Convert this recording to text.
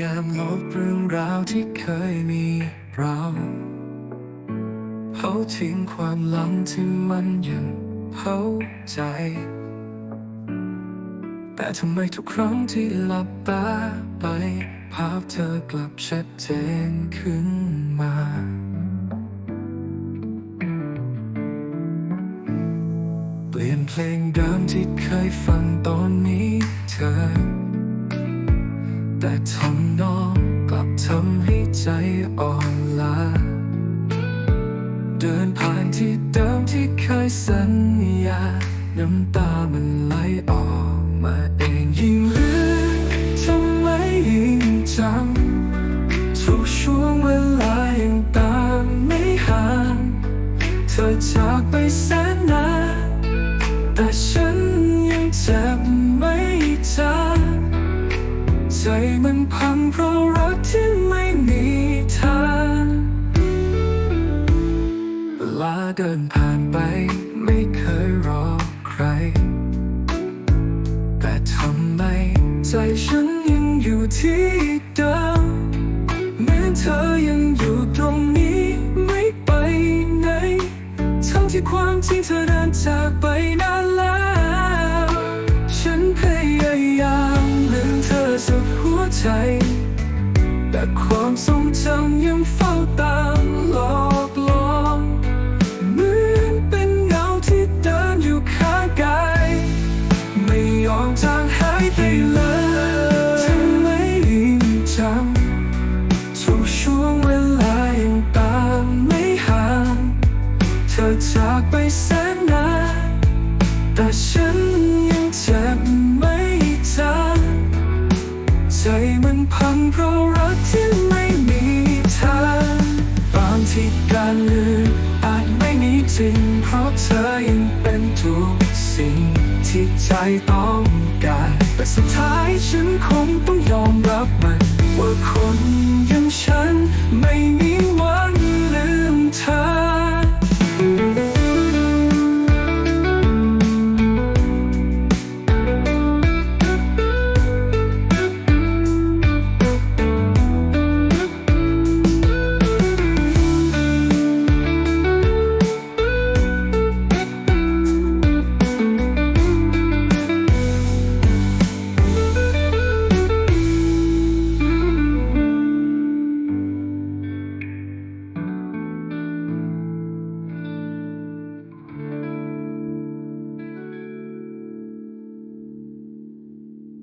ยามลบเรื่องราวที่เคยมีเราเผาทิ้งความหลังที่มันยังเผาใจ แต่ทำไมทุกครั้งที่หลับตาไป ภาพเธอกลับชัดเจนขึ้นมาเปลี่ยนเพลงเดิมที่เคยฟังตอนนี้เธอ แต่ทำนองกลับทำให้ใจอ่อนล้า เดินผ่านที่เดิมที่เคยสัญญา น้ำตามันไหลออกมาเองยิ่งลึกทำไมยิ่งจำทุกช่วงเวลายังตามไม่ห่าง เธอจากไปแสนนานแต่ฉัน มันพังเพราะรักที่ไม่มีทางเวลาเดินผ่านไปไม่เคยรอใคร แต่ทำไมใจฉันยังอยู่ที่เดิมแม้เธอยังอยู่ตรงนี้ไม่ไปไหนทั้งที่ความจริงเธอเดินจากไปนาน ใจ แต่ความทรงจำยังเฝ้าตามหลอกล เพราะรักที่ไม่มีเธอบางทีการลืมอาจไม่มีจริง เพราะเธอยังเป็นทุกสิ่งที่ใจต้องการ แต่สุดท้ายฉันคงต้องยอมรับมันว่าคน